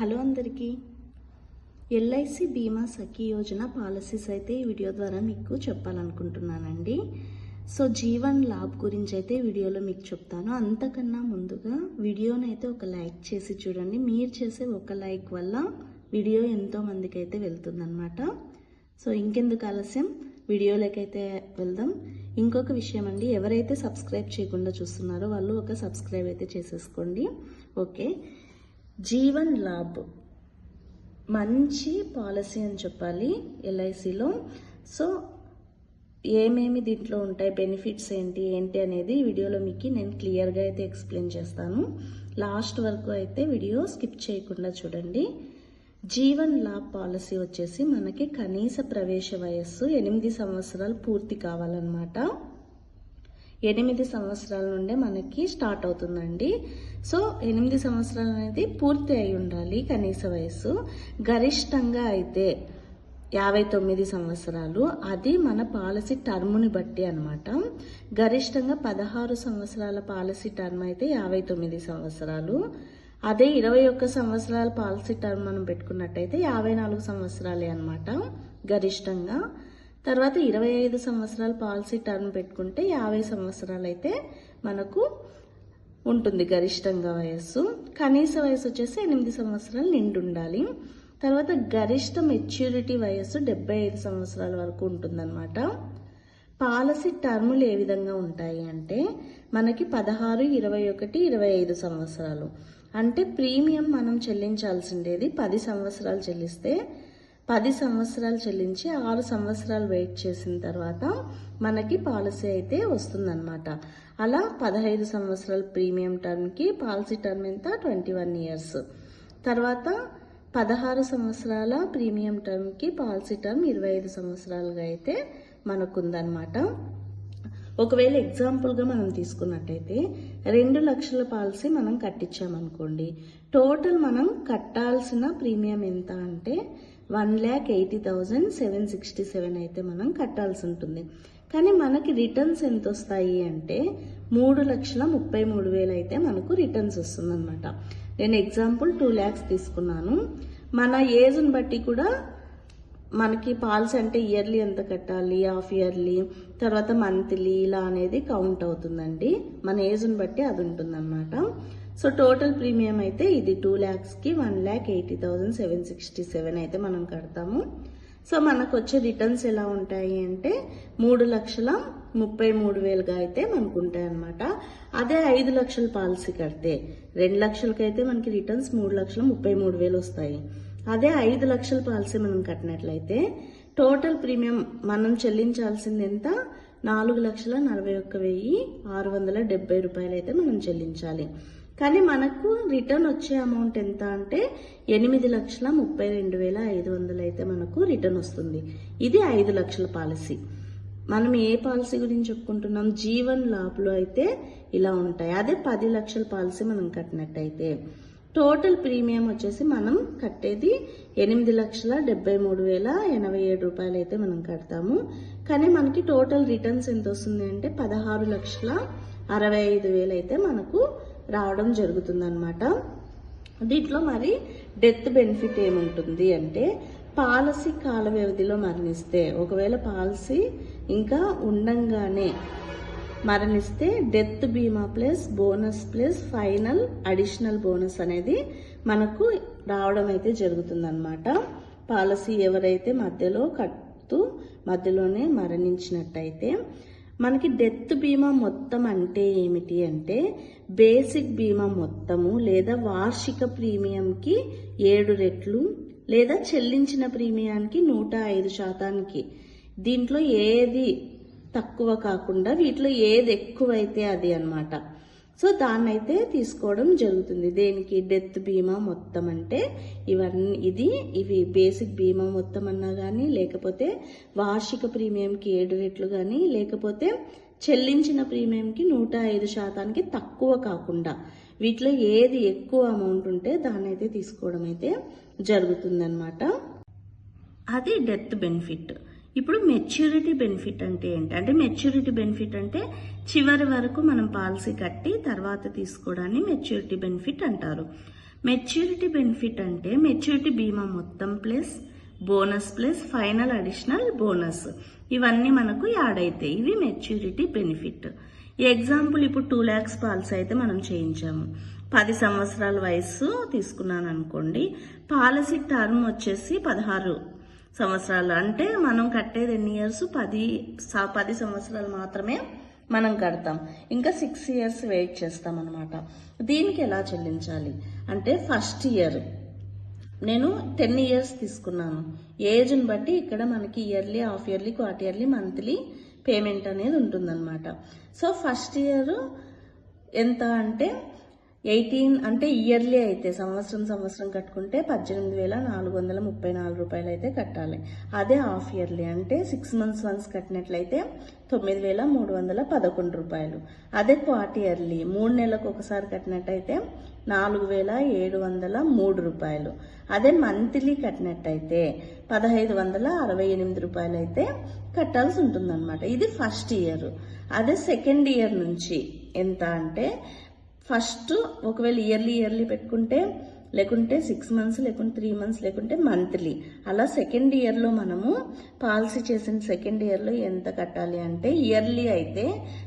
Hello అందరికీ. LIC బీమా సఖీ Yojana policies అయితే ఈ వీడియో ద్వారా మీకు చెప్పాలనుకుంటున్నానండి. సో జీవన్ లాభ్ గురించి అయితే వీడియోలో మీకు చెప్తాను. అంతకన్నా ముందుగా వీడియోని అయితే ఒక లైక్ చేసి చూడండి. మీరు చేసే ఒక లైక్ వల్ల వీడియో ఎంతో మందికి అయితే వెళ్తుందన్నమాట. సో ఇంకెందుకు ఆలస్యం? వీడియోలోకైతే వెళ్దాం. ఇంకొక విషయం అండి ఎవరైతే సబ్స్క్రైబ్ చేయకుండా చూస్తున్నారో వాళ్ళు ఒక సబ్స్క్రైబ్ అయితే చేసేసుకోండి. ఓకే? జీవన్ లాభ్ మంచి పాలసీ అని చెప్పాలి ఎల్ఐసిలో. సో ఏమేమి దీంట్లో ఉంటాయి బెనిఫిట్స్ ఏంటి ఏంటి అనేది వీడియోలో మీకు నేను క్లియర్గా అయితే ఎక్స్ప్లెయిన్ చేస్తాను. లాస్ట్ వరకు అయితే వీడియో స్కిప్ చేయకుండా చూడండి. జీవన్ లాభ్ పాలసీ వచ్చేసి మనకి కనీస ప్రవేశ వయస్సు ఎనిమిది సంవత్సరాలు పూర్తి కావాలన్నమాట. ఎనిమిది సంవత్సరాల నుండే మనకి స్టార్ట్ అవుతుందండి. సో ఎనిమిది సంవత్సరాలు అనేది పూర్తి అయి ఉండాలి కనీస వయస్సు. గరిష్టంగా అయితే యాభై తొమ్మిది సంవత్సరాలు. అది మన పాలసీ టర్మ్ని బట్టి అనమాట గరిష్టంగా పదహారు సంవత్సరాల పాలసీ టర్మ్ అయితే యాభై తొమ్మిది సంవత్సరాలు. అదే ఇరవై ఒక్క సంవత్సరాల పాలసీ టర్మ్ మనం పెట్టుకున్నట్టయితే యాభై నాలుగు సంవత్సరాలే అనమాట గరిష్టంగా. తర్వాత ఇరవై ఐదు సంవత్సరాల పాలసీ టర్మ్ పెట్టుకుంటే యాభై సంవత్సరాలు అయితే మనకు ఉంటుంది గరిష్టంగా వయస్సు. కనీస వయసు వచ్చేసి ఎనిమిది సంవత్సరాలు నిండి ఉండాలి తర్వాత గరిష్ట మెచ్యూరిటీ వయస్సు డెబ్బై ఐదు సంవత్సరాల వరకు ఉంటుందన్నమాట. పాలసీ టర్ములు ఏ విధంగా ఉంటాయి అంటే మనకి పదహారు ఇరవై ఒకటి ఇరవై ఐదు సంవత్సరాలు. అంటే ప్రీమియం మనం చెల్లించాల్సిండేది పది సంవత్సరాలు చెల్లిస్తే పది సంవత్సరాలు చెల్లించి ఆరు సంవత్సరాలు వెయిట్ చేసిన తర్వాత మనకి పాలసీ అయితే వస్తుందన్నమాట. అలా పదహైదు సంవత్సరాల ప్రీమియం టర్మ్కి పాలసీ టర్మ్ ఎంత? Twenty one years. తర్వాత పదహారు సంవత్సరాల ప్రీమియం టర్మ్కి పాలసీ టర్మ్ ఇరవై ఐదు సంవత్సరాలుగా అయితే మనకుందనమాట ఒకవేళ ఎగ్జాంపుల్గా మనం తీసుకున్నట్టయితే రెండు లక్షల పాలసీ మనం కట్టించామనుకోండి టోటల్ మనం కట్టాల్సిన ప్రీమియం ఎంత అంటే one lakh eighty thousand seven sixty seven అయితే మనం కట్టాల్సి ఉంటుంది. కానీ మనకి రిటర్న్స్ ఎంత వస్తాయి అంటే మూడు లక్షల ముప్పై మూడు వేలు అయితే మనకు రిటర్న్స్ వస్తుందన్నమాట. నేను ఎగ్జాంపుల్ టూ ల్యాక్స్ తీసుకున్నాను. మన ఏజ్ని బట్టి కూడా మనకి పాలసీ అంటే ఇయర్లీ ఎంత కట్టాలి హాఫ్ ఇయర్లీ తర్వాత మంత్లీ ఇలా అనేది కౌంట్ అవుతుందండి. మన ఏజ్ని బట్టి అది ఉంటుందన్నమాట. సో టోటల్ ప్రీమియం అయితే ఇది two ల్యాక్స్కి one lakh eighty thousand seven sixty seven అయితే మనం కడతాము. సో మనకు వచ్చే రిటర్న్స్ ఎలా ఉంటాయి అంటే మూడు లక్షల ముప్పై మూడు వేలుగా అయితే మనకు ఉంటాయన్నమాట అదే ఐదు లక్షల పాలసీ కడితే రెండు లక్షలకైతే మనకి రిటర్న్స్ మూడు లక్షల ముప్పై మూడు వేలు వస్తాయి. అదే ఐదు లక్షల పాలసీ మనం కట్టినట్లయితే టోటల్ ప్రీమియం మనం చెల్లించాల్సింది ఎంత? నాలుగు లక్షల నలభై ఒక్క వెయ్యి ఆరు వందల డెబ్బై రూపాయలు అయితే మనం చెల్లించాలి. కానీ మనకు రిటర్న్ వచ్చే అమౌంట్ ఎంత అంటే ఎనిమిది లక్షల ముప్పై రెండు వేల ఐదు వందలు అయితే మనకు రిటర్న్ వస్తుంది. ఇది ఐదు లక్షల పాలసీ. మనం ఏ పాలసీ గురించి చెప్పుకుంటున్నాం? జీవన్ లాభ్లో అయితే ఇలా ఉంటాయి. అదే పది లక్షల పాలసీ మనం కట్టినట్టయితే. టోటల్ ప్రీమియం వచ్చేసి మనం కట్టేది ఎనిమిది లక్షల డెబ్బై మూడు వేల ఎనభై ఏడు రూపాయలు అయితే మనం కడతాము. కానీ మనకి టోటల్ రిటర్న్స్ ఎంత వస్తుంది అంటే పదహారు లక్షల అరవై ఐదు వేలు అయితే మనకు రావడం జరుగుతుందనమాట దీంట్లో మరి డెత్ బెనిఫిట్ ఏముంటుంది అంటే పాలసీ కాల వ్యవధిలో మరణిస్తే ఒకవేళ పాలసీ ఇంకా ఉండంగానే మరణిస్తే డెత్ బీమా plus bonus plus final additional bonus అనేది మనకు రావడం అయితే జరుగుతుందన్నమాట. పాలసీ ఎవరైతే మధ్యలో కడుతూ మధ్యలోనే మరణించినట్టయితే మనకి డెత్ బీమా మొత్తం అంటే ఏమిటి అంటే బేసిక్ బీమా మొత్తము లేదా వార్షిక ప్రీమియంకి ఏడు రెట్లు లేదా చెల్లించిన ప్రీమియానికి నూట ఐదు శాతానికి. దీంట్లో ఏది తక్కువ కాకుండా వీటిలో ఏది ఎక్కువైతే అది అనమాట సో దాన్ని అయితే తీసుకోవడం జరుగుతుంది. దేనికి? డెత్ బీమా మొత్తం అంటే ఇవన్నీ ఇది ఇవి బేసిక్ బీమా మొత్తం అన్నా కానీ లేకపోతే వార్షిక ప్రీమియంకి ఏడు రెట్లు కానీ లేకపోతే చెల్లించిన ప్రీమియంకి నూట ఐదు శాతానికి తక్కువ కాకుండా వీటిలో ఏది ఎక్కువ అమౌంట్ ఉంటే దాన్ని అయితే తీసుకోవడం అయితే జరుగుతుందన్నమాట. అది డెత్ బెనిఫిట్. ఇప్పుడు మెచ్యూరిటీ బెనిఫిట్ అంటే ఏంటి? అంటే మెచ్యూరిటీ బెనిఫిట్ అంటే చివరి వరకు మనం పాలసీ కట్టి తర్వాత తీసుకోవడాన్ని మెచ్యూరిటీ బెనిఫిట్ అంటారు. మెచ్యూరిటీ బెనిఫిట్ అంటే మెచ్యూరిటీ బీమా మొత్తం plus bonus plus final additional bonus. ఇవన్నీ మనకు యాడ్ అవుతాయి ఇవి మెచ్యూరిటీ బెనిఫిట్ ఎగ్జాంపుల్ ఇప్పుడు టూ ల్యాక్స్ పాలసీ అయితే మనం చేయించాము. పది సంవత్సరాల వయసు తీసుకున్నాను అనుకోండి పాలసీ టర్మ్ వచ్చేసి పదహారు సంవత్సరాలు. అంటే మనం కట్టేది ఎన్ని ఇయర్స్? పది స- పది సంవత్సరాలు మాత్రమే మనం కడతాం. ఇంకా సిక్స్ ఇయర్స్ వెయిట్ చేస్తాం అనమాట దీనికి ఎలా చెల్లించాలి? అంటే ఫస్ట్ ఇయర్. నేను టెన్ ఇయర్స్ తీసుకున్నాను. ఏజ్ని బట్టి ఇక్కడ మనకి yearly half yearly quarter yearly monthly payment అనేది ఉంటుందన్నమాట. సో ఫస్ట్ ఇయర్ ఎంత అంటే ఎయిటీన్ అంటే ఇయర్లీ అయితే సంవత్సరం సంవత్సరం కట్టుకుంటే పద్దెనిమిది వేల నాలుగు వందల ముప్పై నాలుగు రూపాయలు అయితే కట్టాలి. అదే హాఫ్ ఇయర్లీ అంటే సిక్స్ మంత్స్ వన్స్ కట్టినట్లయితే తొమ్మిది వేల మూడు వందల పదకొండు రూపాయలు. అదే క్వార్టర్ ఇయర్లీ మూడు నెలలకు ఒకసారి కట్టినట్టయితే నాలుగు వేల ఏడు వందల మూడు రూపాయలు. అదే మంత్లీ కట్టినట్టయితే పదహైదు వందల అరవై ఎనిమిది రూపాయలు అయితే కట్టాల్సి ఉంటుందన్నమాట. ఇది ఫస్ట్ ఇయర్ అదే సెకండ్ ఇయర్ నుంచి ఎంత అంటే ఫస్ట్ ఒకవేళ ఇయర్లీ ఇయర్లీ పెట్టుకుంటే లేకుంటే సిక్స్ మంత్స్ లేకుంటే త్రీ మంత్స్ లేకుంటే మంత్లీ. అలా సెకండ్ ఇయర్లో మనము పాలసీ చేసిన సెకండ్ ఇయర్లో ఎంత కట్టాలి అంటే ఇయర్లీ అయితే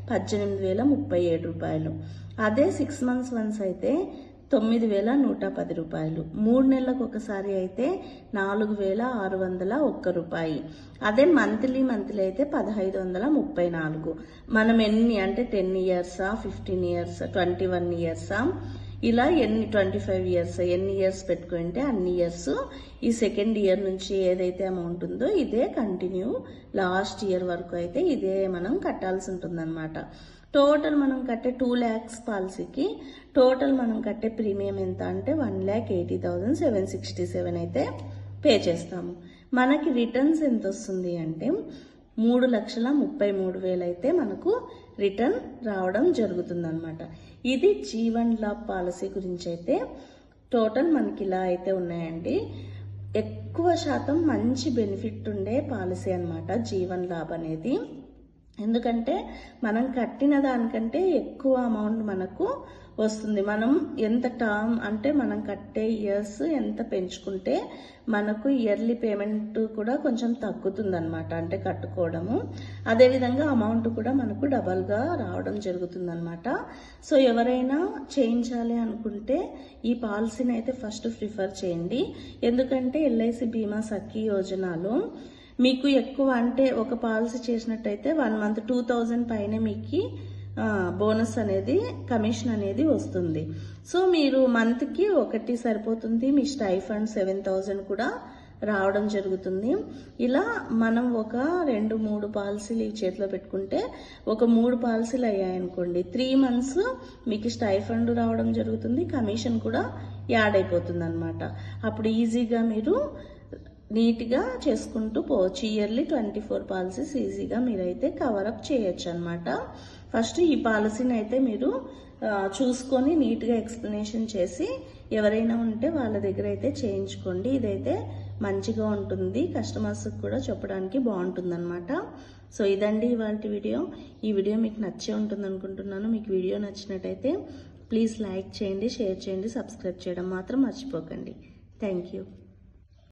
పద్దెనిమిది వేల ముప్పై ఏడు రూపాయలు. అదే సిక్స్ మంత్స్ వన్స్ అయితే తొమ్మిది వేల నూట పది రూపాయలు. మూడు నెలలకు ఒకసారి అయితే నాలుగు వేల ఆరు వందల ఒక్క రూపాయి. అదే మంత్లీ మంత్లీ అయితే పదహైదు వందల ముప్పై నాలుగు. మనం ఎన్ని అంటే టెన్ ఇయర్సా ఫిఫ్టీన్ ఇయర్స్ ట్వంటీ వన్ ఇయర్సా? ఇలా ఎన్ని ట్వంటీ ఫైవ్ ఇయర్స్ ఎన్ని ఇయర్స్ పెట్టుకుంటే అన్ని ఇయర్స్ ఈ సెకండ్ ఇయర్ నుంచి ఏదైతే అమౌంట్ ఉందో ఇదే కంటిన్యూ లాస్ట్ ఇయర్ వరకు అయితే ఇదే మనం కట్టాల్సి ఉంటుందన్నమాట. టోటల్ మనం కట్టే టూ ల్యాక్స్ పాలసీకి టోటల్ మనం కట్టే ప్రీమియం ఎంత అంటే one lakh eighty thousand seven sixty seven అయితే పే చేస్తాము. మనకి రిటర్న్స్ ఎంత వస్తుంది అంటే మూడు లక్షల ముప్పై మూడు వేలు అయితే మనకు రిటర్న్ రావడం జరుగుతుందన్నమాట. ఇది జీవన్ లాభ్ పాలసీ గురించి అయితే టోటల్ మనకి ఇలా అయితే ఉన్నాయండి. ఎక్కువ శాతం మంచి బెనిఫిట్ ఉండే పాలసీ అనమాట జీవన్ లాభ్ అనేది. ఎందుకంటే మనం కట్టిన దానికంటే ఎక్కువ అమౌంట్ మనకు వస్తుంది. మనం ఎంత టర్మ్ అంటే మనం కట్టే ఇయర్స్ ఎంత పెంచుకుంటే మనకు ఇయర్లీ పేమెంట్ కూడా కొంచెం తగ్గుతుంది అనమాట అంటే కట్టుకోవడము. అదేవిధంగా అమౌంట్ కూడా మనకు డబల్గా రావడం జరుగుతుందన్నమాట. సో ఎవరైనా చేయించాలి అనుకుంటే ఈ పాలసీని అయితే ఫస్ట్ ప్రిఫర్ చేయండి. ఎందుకంటే ఎల్ఐసి బీమా సఖీ యోజనలో మీకు ఎక్కువ అంటే ఒక పాలసీ చేసినట్టయితే వన్ మంత్ టూ థౌజండ్ పైన మీకు బోనస్ అనేది కమిషన్ అనేది వస్తుంది. సో మీరు మంత్కి ఒకటి సరిపోతుంది మీ స్టైఫండ్ సెవెన్ థౌజండ్ కూడా రావడం జరుగుతుంది. ఇలా మనం ఒక రెండు మూడు పాలసీలు ఈ చేతిలో పెట్టుకుంటే ఒక మూడు పాలసీలు అయ్యాయనుకోండి త్రీ మంత్స్ మీకు స్టైఫండ్ రావడం జరుగుతుంది కమిషన్ కూడా యాడ్ అయిపోతుంది అనమాట అప్పుడు ఈజీగా మీరు నీట్గా చేసుకుంటూ పోవచ్చు. ఇయర్లీ ట్వంటీ ఫోర్ పాలసీస్ ఈజీగా మీరైతే కవరప్ చేయొచ్చు అనమాట ఫస్ట్ ఈ పాలసీని అయితే మీరు చూసుకొని నీట్గా ఎక్స్ప్లెనేషన్ చేసి ఎవరైనా ఉంటే వాళ్ళ దగ్గర అయితే చేయించుకోండి. ఇదైతే మంచిగా ఉంటుంది. కస్టమర్స్కి కూడా చెప్పడానికి బాగుంటుంది అనమాట సో ఇదండి ఇవాళ వీడియో. ఈ వీడియో మీకు నచ్చే ఉంటుంది అనుకుంటున్నాను మీకు వీడియో నచ్చినట్టయితే ప్లీజ్ లైక్ చేయండి షేర్ చేయండి సబ్స్క్రైబ్ చేయడం మాత్రం మర్చిపోకండి. Thank you.